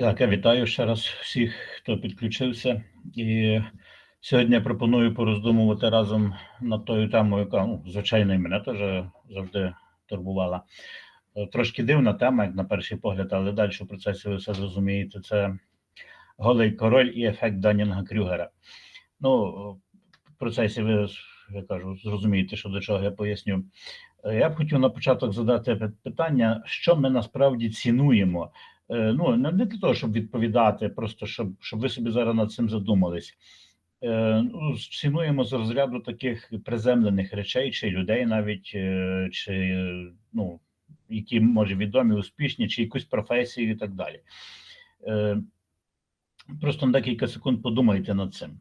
Так, я вітаю ще раз всіх, хто підключився. І сьогодні я пропоную пороздумувати разом над тою темою, яка, ну, звичайно, і мене теж завжди турбувала. Е, Трошки дивна тема, як на перший погляд, але далі в процесі ви все зрозумієте. Це голий король і ефект Данінга Крюгера. Ну, в процесі ви, я кажу, зрозумієте, що до чого я поясню. Е, Я б хотів на початок задати питання, що ми насправді цінуємо. Е, Ну, не для того, щоб відповідати, просто щоб, щоб ви собі зараз над цим задумались. Е, Ну, цінуємо з розряду таких приземлених речей, чи людей навіть, е, чи ну, які може відомі, успішні, чи якусь професію і так далі. Просто на декілька секунд подумайте над цим.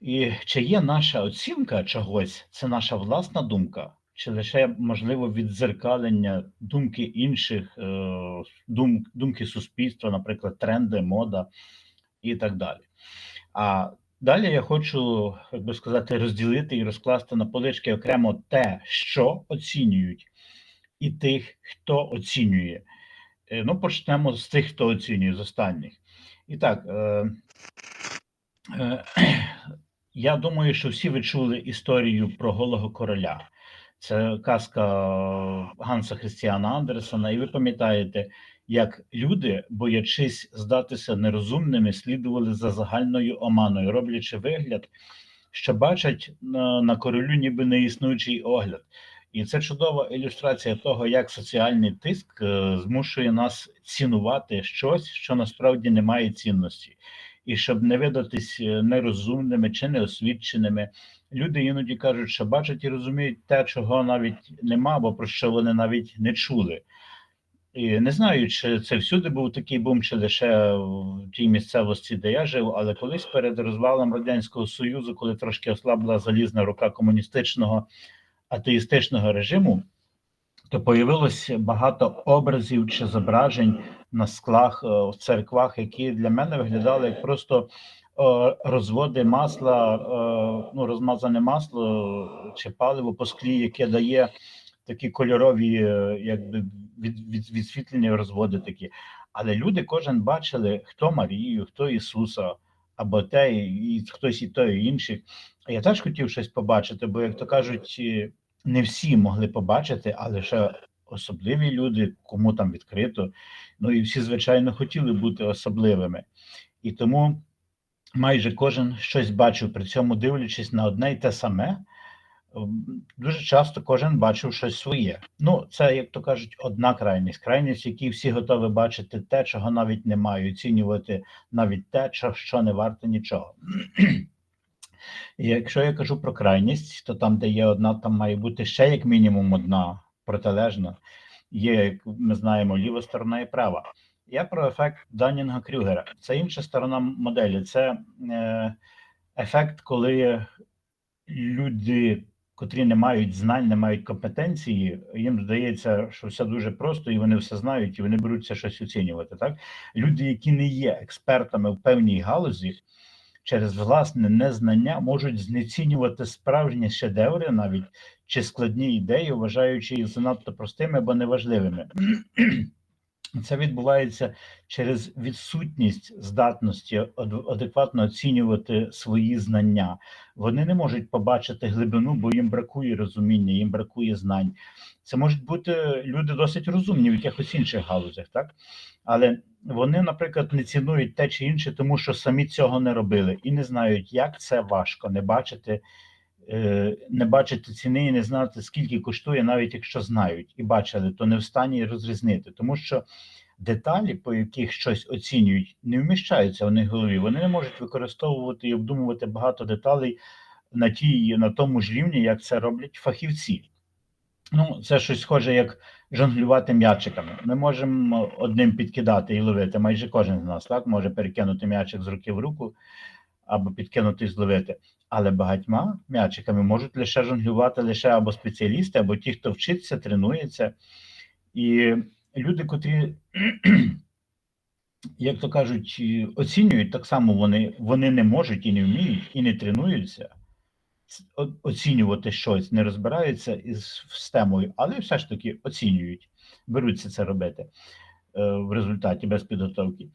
І чи є наша оцінка чогось, це наша власна думка, чи лише можливо віддзеркалення думки інших, е, дум, думки суспільства, наприклад, тренди, мода і так далі. А далі я хочу, як би сказати, розділити і розкласти на полички окремо те, що оцінюють, і тих, хто оцінює. Е, Ну, почнемо з тих, хто оцінює з останніх. І так, е, я думаю, що всі ви чули історію про голого короля. Це казка Ганса Христіана Андерсона, і ви пам'ятаєте, як люди, боячись здатися нерозумними, слідували за загальною оманою, роблячи вигляд, що бачать на, на королю ніби неіснуючий огляд. І це чудова ілюстрація того, як соціальний тиск е, змушує нас цінувати щось, що насправді не має цінності. І щоб не видатись е, нерозумними чи неосвіченими, люди іноді кажуть, що бачать і розуміють те, чого навіть нема, або про що вони навіть не чули. І не знаю, чи це всюди був такий бум, чи лише в тій місцевості, де я жив, але колись перед розвалом Радянського Союзу, коли трошки ослабла залізна рука комуністичного атеїстичного режиму, то появилось багато образів чи зображень на склах е, в церквах, які для мене виглядали як просто розводи масла, е, ну розмазане масло чи паливо по склі, яке дає такі кольорові, е, якби від, від, відсвітлені розводи такі. Але люди кожен бачили, хто Марію, хто Ісуса, або те, і хтось і той, і інший. А Я теж хотів щось побачити, бо, як то кажуть, е, не всі могли побачити, а лише особливі люди, кому там відкрито. Ну і всі, звичайно, хотіли бути особливими. І тому майже кожен щось бачив, при цьому дивлячись на одне й те саме. Дуже часто кожен бачив щось своє. Ну, це, як то кажуть, одна крайність. Крайність, якій всі готові бачити те, чого навіть немає, оцінювати навіть те, що не варте нічого. І якщо я кажу про крайність, то там, де є одна, там має бути ще як мінімум одна протилежна. Є, як ми знаємо, ліва сторона і права. Я про ефект Данінга Крюгера. Це інша сторона моделі. Це е, ефект, коли люди, котрі не мають знань, не мають компетенції, їм здається, що все дуже просто, і вони все знають, і вони беруться щось оцінювати. Так, люди, які не є експертами в певній галузі, через власне незнання можуть знецінювати справжні шедеври навіть чи складні ідеї, вважаючи їх занадто простими або неважливими. Це відбувається через відсутність здатності адекватно оцінювати свої знання. Вони не можуть побачити глибину, бо їм бракує розуміння, їм бракує знань. Це можуть бути люди досить розумні в якихось інших галузях, так? Але вони, наприклад, не цінують те чи інше, тому що самі цього не робили і не знають, як це важко не бачити, не бачити ціни і не знати, скільки коштує, навіть якщо знають і бачили, то не в стані розрізнити, тому що деталі, по яких щось оцінюють, не вміщаються в них голові. Вони не можуть використовувати і обдумувати багато деталей на тій, на тому ж рівні, як це роблять фахівці. Ну, це щось схоже, як жонглювати м'ячиками. Ми можемо одним підкидати і ловити. Майже кожен з нас так може перекинути м'ячик з руки в руку або підкинути і зловити. Але багатьма м'ячиками можуть лише жонглювати лише або спеціалісти, або ті, хто вчиться, тренується. І люди, котрі, як то кажуть, оцінюють, так само вони, вони не можуть і не вміють, і не тренуються оцінювати щось, не розбираються із з темою, але все ж таки оцінюють, беруться це робити. в результаті без підготовки.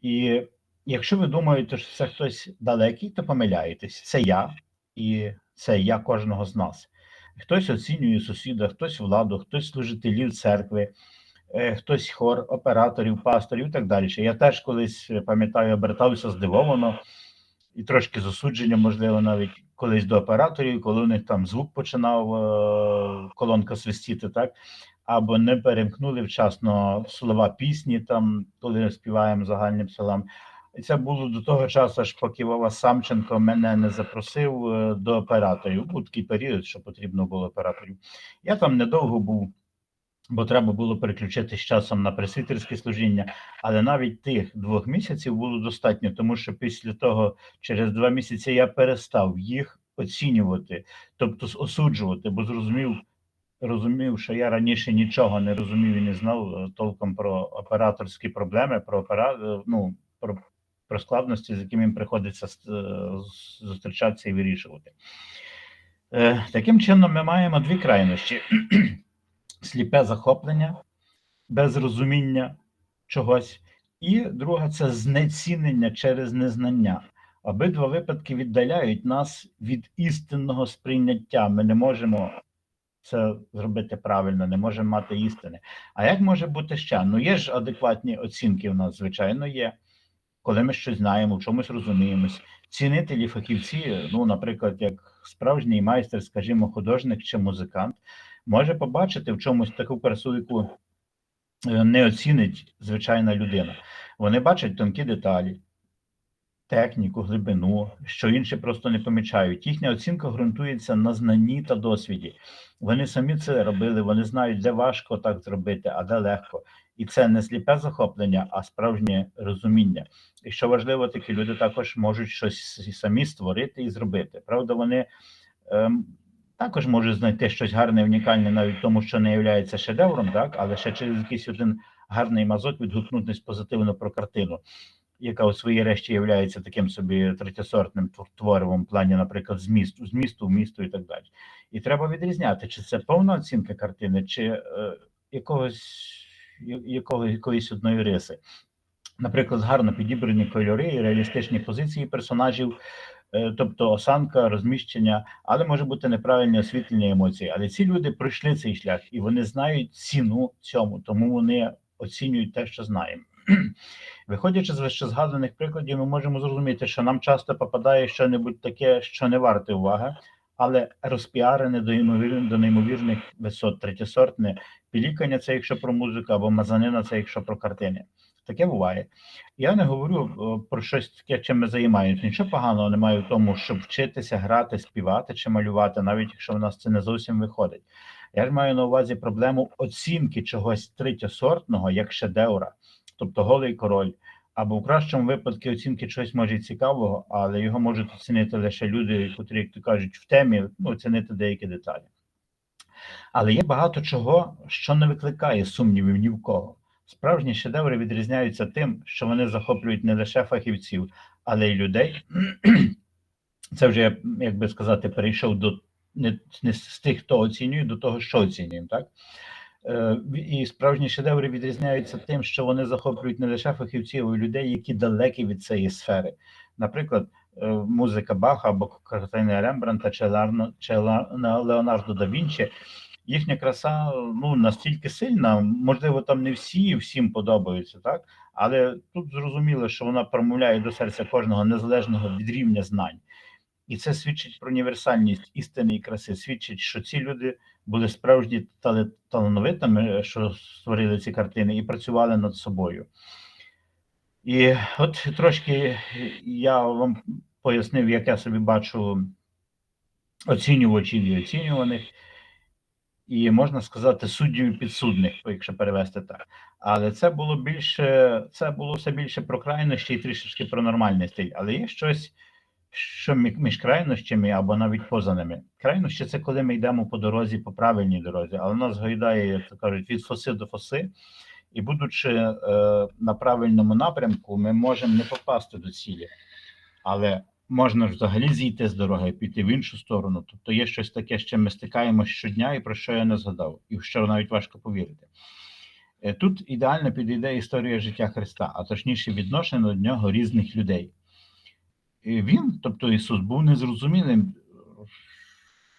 І якщо ви думаєте, що це хтось далекий, то помиляєтесь. Це я, і це я кожного з нас. Хтось оцінює сусіда, хтось владу, хтось служителів церкви, е, хтось хор, операторів, пасторів і так далі. Я теж колись е, пам'ятаю, обертався здивовано і трошки з осудженням, можливо, навіть колись до операторів, коли у них там звук починав е, колонка свистіти, так або не перемкнули вчасно слова пісні, там коли співаємо загальним селам. І це було до того часу, аж поки Вова Самченко мене не запросив е, до операторів. Був такий період, що потрібно було операторів. Я там недовго був, бо треба було переключитись часом на пресвітерське служіння. Але навіть тих двох місяців було достатньо, тому що після того, через два місяці, я перестав їх оцінювати, тобто осуджувати, бо зрозумів. Розумів, що я раніше нічого не розумів і не знав е, толком про операторські проблеми, про опера... е, ну, про про складності, з якими їм приходиться е, зустрічатися і вирішувати. Е, таким чином, ми маємо дві крайнощі: сліпе захоплення, без розуміння чогось, і друга це знецінення через незнання. Обидва випадки віддаляють нас від істинного сприйняття. Ми не можемо це зробити правильно, не можемо мати істини. А як може бути ще? Ну є ж адекватні оцінки в нас, звичайно, є коли ми щось знаємо, в чомусь розуміємось. Цінителі, фахівці, ну, наприклад, як справжній майстер, скажімо, художник чи музикант, може побачити в чомусь таку красу, яку е, не оцінить звичайна людина. Вони бачать тонкі деталі, техніку, глибину, що інші просто не помічають. Їхня оцінка ґрунтується на знанні та досвіді. Вони самі це робили, вони знають, де важко так зробити, а де легко. І це не сліпе захоплення, а справжнє розуміння. І що важливо, такі люди також можуть щось самі створити і зробити. Правда, вони ем, також можуть знайти щось гарне, унікальне, навіть тому, що не є шедевром, так, але ще через якийсь один гарний мазок відгукнутися позитивно про картину, яка у своїй решті є таким собі третєсортним творивом в плані, наприклад, змісту, змісту, місту і так далі. І треба відрізняти, чи це повна оцінка картини, чи е, якогось якого, якоїсь одної риси. Наприклад, гарно підібрані кольори і реалістичні позиції персонажів, е, тобто осанка, розміщення, але може бути неправильні освітлення емоції. Але ці люди пройшли цей шлях і вони знають ціну цьому, тому вони оцінюють те, що знаємо. Виходячи з вище згаданих прикладів, ми можемо зрозуміти, що нам часто попадає щось таке, що не варте уваги, але розпіарене до ймовірних до неймовірних висот, третєсортне пілікання це якщо про музику, або мазанина це якщо про картини. Таке буває. Я не говорю про щось таке, чим ми займаємося. Нічого поганого немає в тому, щоб вчитися грати, співати чи малювати, навіть якщо в нас це не зовсім виходить. Я ж маю на увазі проблему оцінки чогось третєсортного як шедевра, тобто голий король. Або в кращому випадку оцінки чогось може цікавого, але його можуть оцінити лише люди, котрі, як то кажуть, в темі ну, оцінити деякі деталі. Але є багато чого, що не викликає сумнівів ні в кого. Справжні шедеври відрізняються тим, що вони захоплюють не лише фахівців, але й людей. Це вже, як би сказати, перейшов до не, не з тих, хто оцінює, до того, що оцінюємо. так? Е, і справжні шедеври відрізняються тим, що вони захоплюють не лише фахівців, а й людей, які далекі від цієї сфери. Наприклад, е, музика Баха або картини Рембранта чи Леонардо да Вінчі, їхня краса ну настільки сильна, можливо, там не всі всім подобаються, так але тут зрозуміло, що вона промовляє до серця кожного незалежного від рівня знань. І це свідчить про універсальність істини і краси. Свідчить, що ці люди були справжні талановитими, що створили ці картини, і працювали над собою. І от трошки я вам пояснив, як я собі бачу оцінювачів і оцінюваних, і можна сказати, суддів і підсудних, якщо перевести так. Але це було більше, це було все більше про крайності і трішечки про нормальний стиль. Але є щось що між крайнощами або навіть поза ними. Крайнощі це коли ми йдемо по дорозі, по правильній дорозі, але нас гойдає, як то кажуть, від фоси до фоси, і будучи е, на правильному напрямку, ми можемо не попасти до цілі, але можна взагалі зійти з дороги і піти в іншу сторону. Тобто є щось таке, чим ми стикаємося щодня, і про що я не згадав, і в що навіть важко повірити. Е, Тут ідеально підійде історія життя Христа, а точніше відношення до нього різних людей. Він, тобто Ісус, був незрозумілим,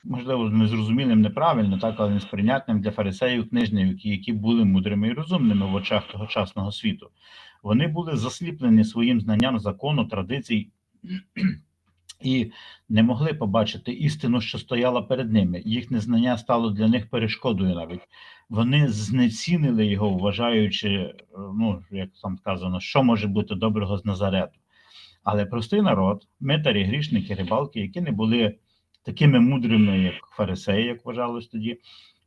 можливо, незрозумілим неправильно, так, але несприйнятним для фарисеїв книжників, які були мудрими і розумними в очах тогочасного світу. Вони були засліплені своїм знанням закону, традицій і не могли побачити істину, що стояла перед ними. Їх незнання стало для них перешкодою навіть. Вони знецінили його, вважаючи, е, ну, як там сказано, що може бути доброго з Назарету. Але простий народ, митарі, грішники, рибалки, які не були такими мудрими, як фарисеї, як вважалось тоді,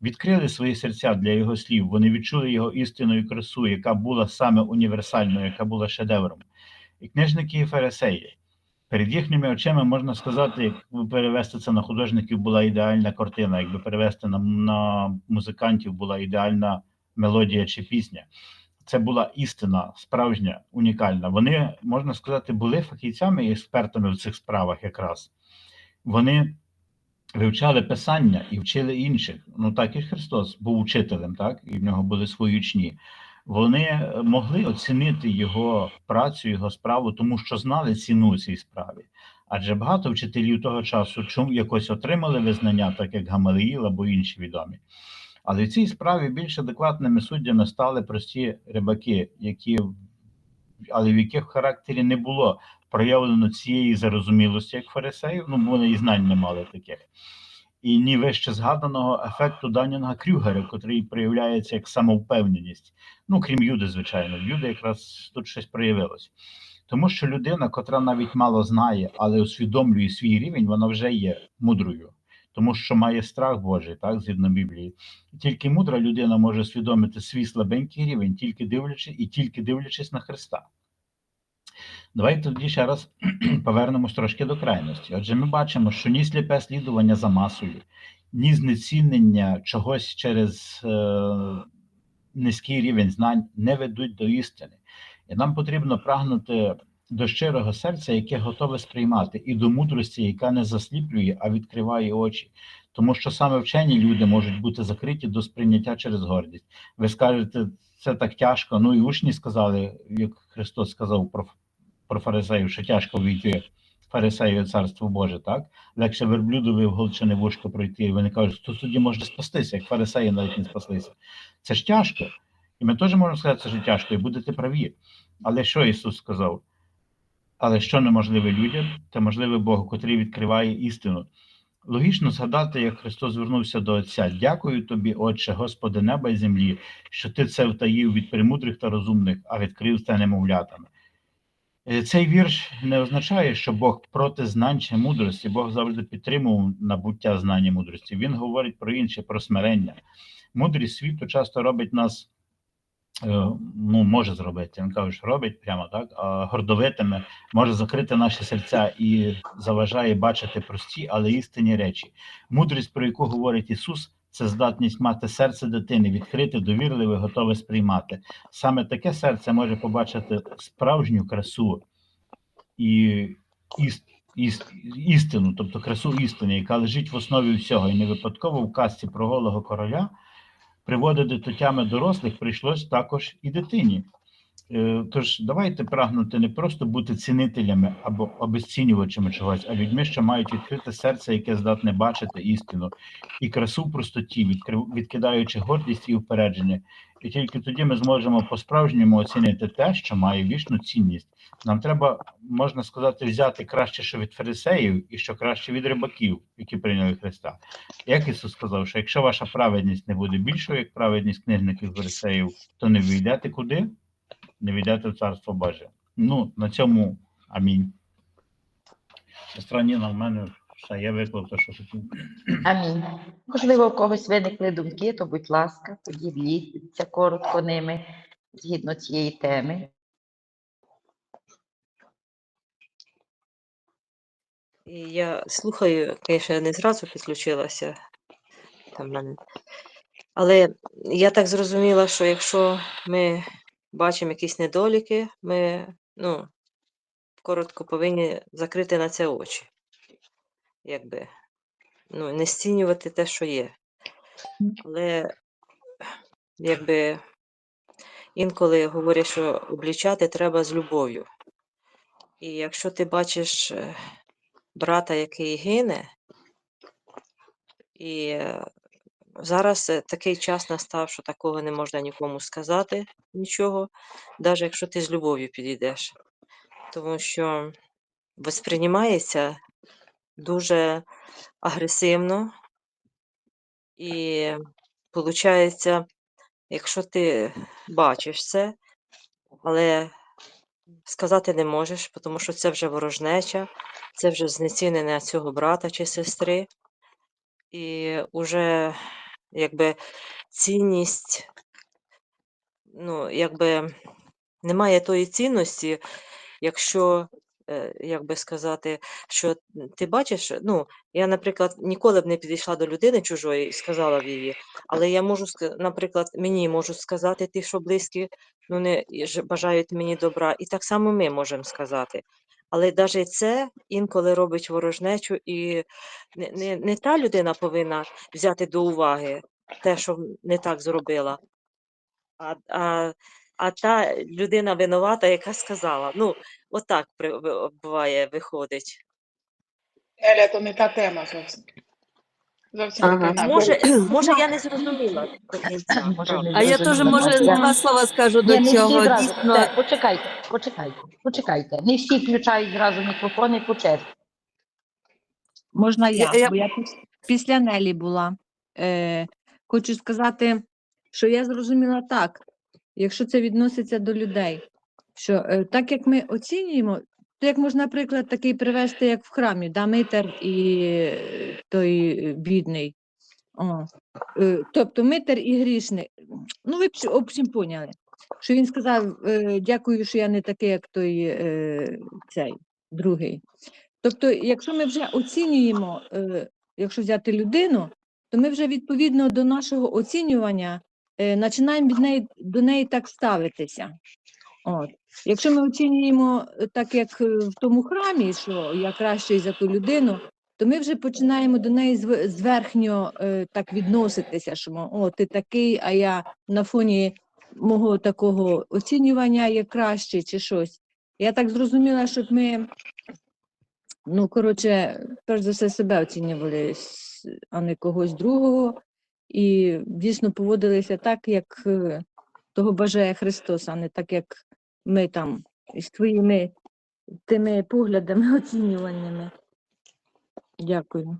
відкрили свої серця для його слів. Вони відчули його істину і красу, яка була саме універсальною, яка була шедевром. І книжники і фарисеї. Перед їхніми очима можна сказати, якби перевести це на художників, була ідеальна картина, якби перевести на, на музикантів була ідеальна мелодія чи пісня. Це була істина, справжня, унікальна. Вони, можна сказати, були фахівцями і експертами в цих справах якраз. Вони вивчали писання і вчили інших. Ну так і Христос був учителем, так, і в нього були свої учні. Вони могли оцінити його працю, його справу, тому що знали ціну цій справі. Адже багато вчителів того часу чому якось отримали визнання, так як Гамалеїл або інші відомі. Але в цій справі більш адекватними суддями стали прості рибаки, які, але в яких характері не було проявлено цієї зарозумілості, як фарисеїв, ну вони і знань не мали таких. І ні вище згаданого ефекту Данінга Крюгера, котрий проявляється як самовпевненість. Ну, крім Юди, звичайно, Юди якраз тут щось проявилось. Тому що людина, котра навіть мало знає, але усвідомлює свій рівень, вона вже є мудрою, тому що має страх Божий, так, згідно Біблії. Тільки мудра людина може усвідомити свій слабенький рівень, тільки дивлячись і тільки дивлячись на Христа. Давайте тоді ще раз повернемось трошки до крайності. Отже, ми бачимо, що ні сліпе слідування за масою, ні знецінення чогось через е, низький рівень знань не ведуть до істини. І нам потрібно прагнути до щирого серця, яке готове сприймати, і до мудрості, яка не засліплює, а відкриває очі. Тому що саме вчені люди можуть бути закриті до сприйняття через гордість. Ви скажете, це так тяжко. Ну і учні сказали, як Христос сказав про про фарисеїв, що тяжко війти фарисею царство Боже, так? Легше верблюдові в голчене вушко пройти. І вони кажуть, хто тоді може спастися, як фарисеї навіть не спаслися. Це ж тяжко. І ми теж можемо сказати, що тяжко, і будете праві. Але що Ісус сказав? Але що неможливе людям, це можливе Богу, котрий відкриває істину. Логічно згадати, як Христос звернувся до Отця. Дякую тобі, Отче, Господи неба і землі, що ти це втаїв від премудрих та розумних, а відкрив це немовлятами. Е, Цей вірш не означає, що Бог проти знань чи мудрості. Бог завжди підтримував набуття знання мудрості. Він говорить про інше, про смирення. Мудрість світу часто робить нас, ну, може зробити, він каже, що робить прямо так, а гордовитими, може закрити наші серця і заважає бачити прості, але істинні речі. Мудрість, про яку говорить Ісус, це здатність мати серце дитини, відкрите, довірливе, готове сприймати. Саме таке серце може побачити справжню красу і іс, іс, істину, тобто красу істини, яка лежить в основі всього. І не випадково в казці про голого короля приводити до тями дорослих прийшлось також і дитині. Е, Тож давайте прагнути не просто бути цінителями або обезцінювачами чогось, а людьми, що мають відкрите серце, яке здатне бачити істину, і красу в простоті, відкидаючи гордість і упередження. І тільки тоді ми зможемо по-справжньому оцінити те, що має вічну цінність. Нам треба, можна сказати, взяти краще, що від фарисеїв, і що краще від рибаків, які прийняли Христа. Як Ісус сказав, що якщо ваша праведність не буде більшою, як праведність книжників фарисеїв, то не війдете куди? Не війдете в царство Боже. Ну, на цьому амінь. Сестра Ніна, в мене все, я виклав те, що хотів. Амінь. Можливо, у когось виникли думки, то будь ласка, поділіться коротко ними згідно цієї теми. І я слухаю, звісно, я не зразу підключилася. Там мене. Але я так зрозуміла, що якщо ми бачимо якісь недоліки, ми ну, коротко повинні закрити на це очі. Якби, ну, не зцінювати те, що є. Але якби інколи говорять, що облічати треба з любов'ю. І якщо ти бачиш е, брата, який гине, і е, зараз е, такий час настав, що такого не можна нікому сказати нічого, навіть якщо ти з любов'ю підійдеш. Тому що восприймається дуже агресивно, і виходить, якщо ти бачиш це, але сказати не можеш, тому що це вже ворожнеча, це вже знецінення цього брата чи сестри, і вже якби цінність, ну, якби немає тої цінності, якщо, е, як би сказати, що ти бачиш, ну, я, наприклад, ніколи б не підійшла до людини чужої і сказала б її, але я можу, наприклад, мені можуть сказати ті, що близькі, ну, не бажають мені добра, і так само ми можемо сказати. Але навіть це інколи робить ворожнечу, і не, не, не та людина повинна взяти до уваги те, що не так зробила, а, а, а та людина винувата, яка сказала. Ну, отак буває, виходить. Еля, то не та тема зовсім. Зовсім Ага. не та може, може, я не зрозуміла до кінця. Може, правда. не А я теж може два слова скажу до не всі цього. зразу. Дійсно, Так, почекайте, почекайте, почекайте. Не всі включають зразу мікрофони по черзі. Можна я, Я- я- бо я піс- після Нелі була. Е, хочу сказати, що я зрозуміла так, якщо це відноситься до людей, що е, так як ми оцінюємо, то як можна, наприклад, такий привести, як в храмі, да, митер і е, той бідний. О, е, тобто митер і грішник. Ну, ви в общем поняли, що він сказав: е, дякую, що я не такий, як той цей другий. Тобто, якщо ми вже оцінюємо, якщо взяти людину, то ми вже відповідно до нашого оцінювання починаємо до неї так ставитися. От. Якщо ми оцінюємо е, так, як е, в тому храмі, що я кращий за ту людину, то ми вже починаємо до неї зв- зверхньо е, так відноситися, що о, ти такий, а я на фоні мого такого оцінювання є краще чи щось. Я так зрозуміла, щоб ми Ну, коротше, перш за все себе оцінювали, а не когось другого. І дійсно поводилися так, як того бажає Христос, а не так, як ми там із твоїми тими поглядами, оцінюваннями. Дякую.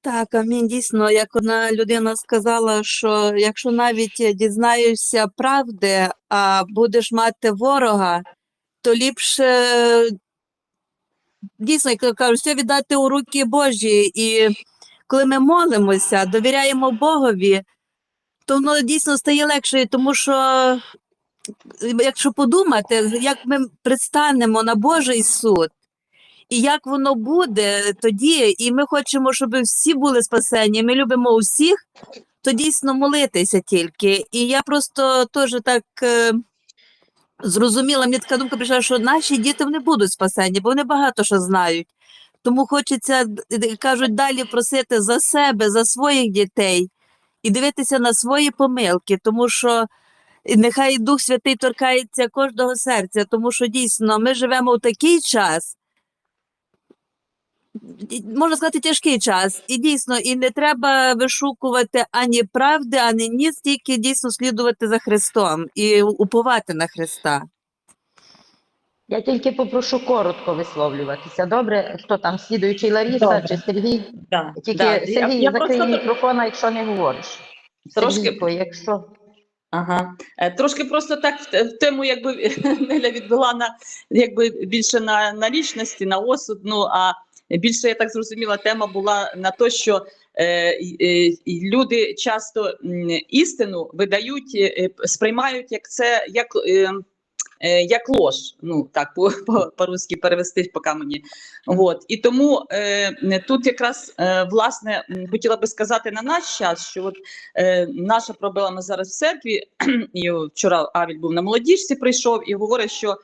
так, амінь. Дійсно, як одна людина сказала, що якщо навіть дізнаєшся правди, а будеш мати ворога, то ліпше дійсно, як кажуть, все віддати у руки Божі. І коли ми молимося, довіряємо Богові, то воно дійсно стає легше, тому що якщо подумати, як ми предстанемо на Божий суд, і як воно буде тоді, і ми хочемо, щоб всі були спасені, ми любимо усіх, то дійсно молитися тільки. І я просто теж так е, зрозуміла, мені така думка прийшла, що наші діти вони будуть спасені, бо вони багато що знають. Тому хочеться, д- кажуть, далі просити за себе, за своїх дітей і дивитися на свої помилки, тому що і нехай Дух Святий торкається кожного серця, тому що дійсно ми живемо в такий час, можна сказати, тяжкий час. І дійсно, і не треба вишукувати ані правди, ані ніц, тільки дійсно слідувати за Христом і уповати на Христа. Я тільки попрошу коротко висловлюватися. Добре, хто там, слідуючий Лариса Добре. чи Сергій? Да, Тільки да. Сергій, я закрий просто- мікрофон, якщо не говориш. Трошки- Сергійко, якщо Ага. Е, Трошки просто так в тему, якби Неля відвела на якби більше на, на лічності, на осуд. Ну а більше я так зрозуміла, тема була на те, що е, е, люди часто істину видають, е, е, сприймають як це як. Е, е, як лож, ну так по, по, по-русски перевести, поки мені. От. І тому е, тут якраз е, власне хотіла би сказати на наш час, що от е, наша проблема зараз в церкві, і вчора Авіль був на молодіжці, прийшов і говорить, що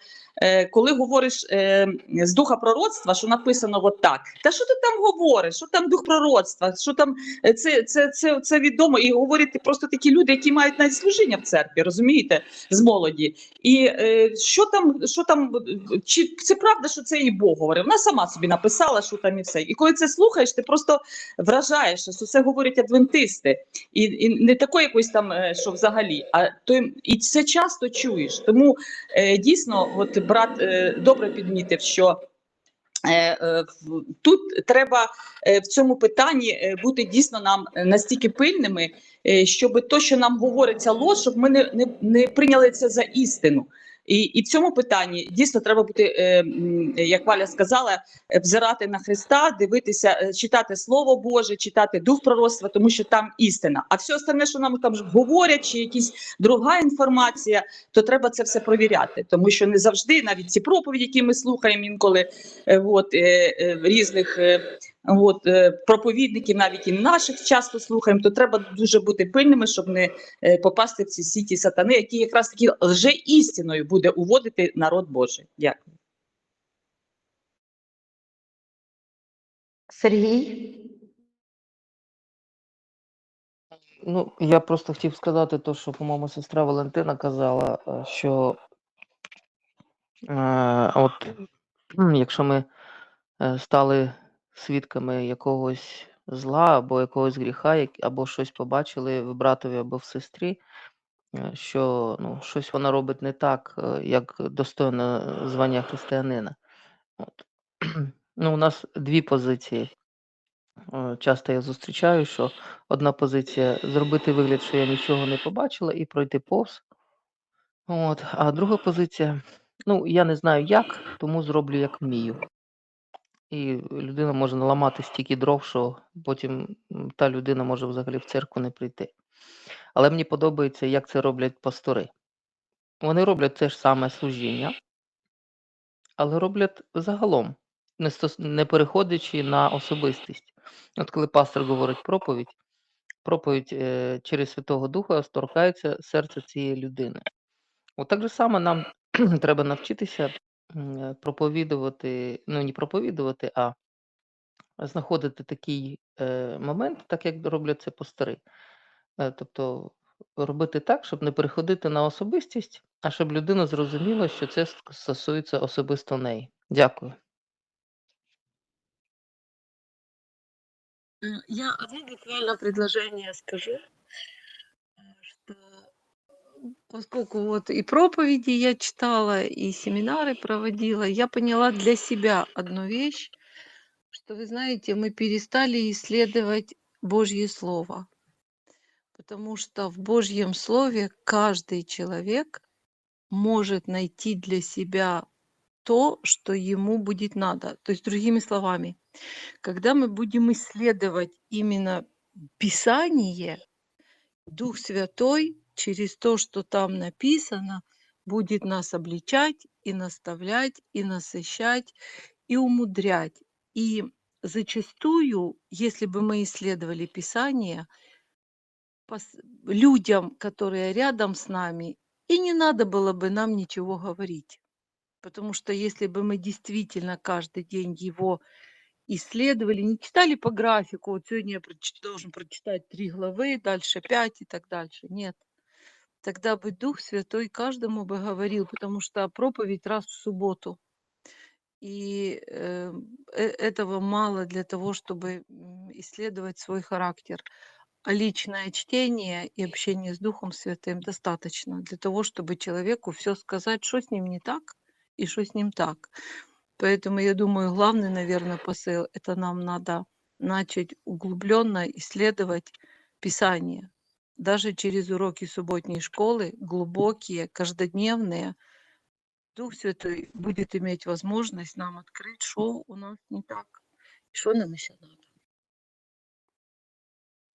коли говориш е, з духа пророцтва, що написано от так. Та що ти там говориш? Що там дух пророцтва? Що там е, це, це, це, це відомо? І говорять просто такі люди, які мають навіть служіння в церкві, розумієте, з молоді. І е, що там, що там, е, чи це правда, що це і Бог говорив? Вона сама собі написала, що там і все. І коли це слухаєш, ти просто вражаєшся, що це говорять адвентисти, і, і не такої якоїсь там, е, що взагалі, а то і це часто чуєш. Тому е, дійсно, от брат е, добре підмітив, що. е, е, Тут треба в цьому питанні бути дійсно нам настільки пильними, щоб то, що нам говориться лож, щоб ми не, не, не прийняли це за істину. І, і в цьому питанні дійсно треба бути, е, як Валя сказала, е, взирати на Христа, дивитися, е, читати Слово Боже, читати дух пророцтва, тому що там істина. А все остальне, що нам там говорять, чи якісь друга інформація, то треба це все провіряти, тому що не завжди навіть ці проповіді, які ми слухаємо інколи е, от, е, е, різних. е, От е, проповідників, навіть і наших часто слухаємо, то треба дуже бути пильними, щоб не е, попасти в ці сіті сатани, які якраз таки лже істиною буде уводити народ Божий. Дякую. Сергій? Ну, я просто хотів сказати те, що, по-моєму, сестра Валентина казала, е, що е, от якщо ми стали свідками якогось зла або якогось гріха, або щось побачили в братові або в сестрі, е, що ну, щось вона робить не так, е, як достойно звання християнина. От. Ну, у нас дві позиції. Е, Часто я зустрічаю, що одна позиція зробити вигляд, що я нічого не побачила, і пройти повз. От, а друга позиція, ну, я не знаю як, тому зроблю як вмію. І людина може наламати стільки дров, що потім та людина може взагалі в церкву не прийти. Але мені подобається, як це роблять пастори. Вони роблять те ж саме служіння, але роблять загалом, не, стос... не переходячи на особистість. От коли пастор говорить проповідь, проповідь е, через Святого Духа торкається серця цієї людини. От так же само нам треба навчитися е, проповідувати, ну не проповідувати, а знаходити такий е, момент, так як роблять це пастори. Е, тобто робити так, щоб не переходити на особистість, а щоб людина зрозуміла, що це стосується особисто неї. Дякую. Я одно буквально предложение скажу, э, поскольку вот и проповеди я читала, и семинары проводила, я поняла для себя одну вещь, что, вы знаете, мы перестали исследовать Божье Слово, потому что в Божьем Слове каждый человек может найти для себя то, что ему будет надо. То есть, другими словами, когда мы будем исследовать именно Писание, Дух Святой через то, что там написано, будет нас обличать и наставлять, и насыщать, и умудрять. И зачастую, если бы мы исследовали Писание, людям, которые рядом с нами, и не надо было бы нам ничего говорить. Потому что если бы мы действительно каждый день его исследовали, не читали по графику, вот сегодня я должен прочитать три главы, дальше пять и так дальше. Нет. Тогда бы Дух Святой каждому бы говорил, потому что проповедь раз в субботу. И э, э- этого мало для того, чтобы исследовать свой характер. А личное чтение и общение с Духом Святым достаточно для того, чтобы человеку все сказать, что с ним не так и что с ним так. Поэтому я думаю, главный, наверное, посыл это нам надо начать углубленно исследовать Писание. Даже через уроки субботней школы, глубокие, каждодневные, Дух Святой будет иметь возможность нам открыть, что у нас не так, и что нам еще надо.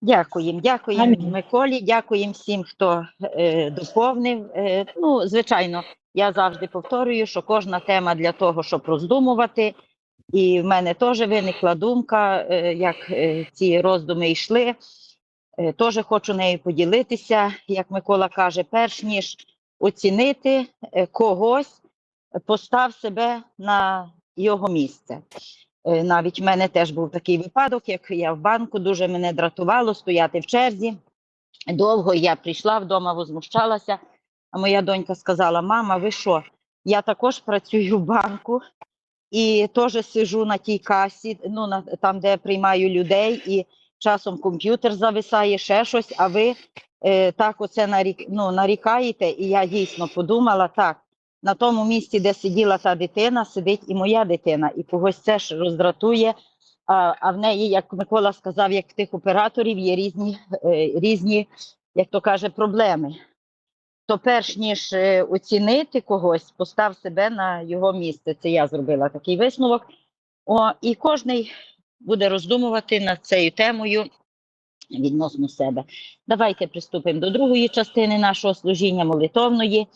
Дякуємо, дякуємо Амінь. Миколі, дякуємо всім, хто е, доповнив. Е, ну, звичайно, я завжди повторюю, що кожна тема для того, щоб роздумувати. І в мене теж виникла думка, е, як е, ці роздуми йшли. Е, теж хочу нею поділитися, як Микола каже, перш ніж оцінити е, когось, постав себе на його місце. Е, Навіть в мене теж був такий випадок, як я в банку, дуже мене дратувало стояти в черзі. Довго я прийшла вдома, возмущалася, а моя донька сказала: Мама, ви що? Я також працюю в банку і теж сижу на тій касі, ну, на, там, де приймаю людей, і часом комп'ютер зависає, ще щось, а ви е, так оце нарік, ну, нарікаєте. І я дійсно подумала, так, на тому місці, де сиділа та дитина, сидить і моя дитина, і когось це ж роздратує. А, а в неї, як Микола сказав, як в тих операторів є різні, е, різні, як то каже, проблеми. То перш ніж е, оцінити когось, постав себе на його місце. Це я зробила такий висновок. О, і кожний буде роздумувати над цією темою відносно себе. Давайте приступимо до другої частини нашого служіння молитовної.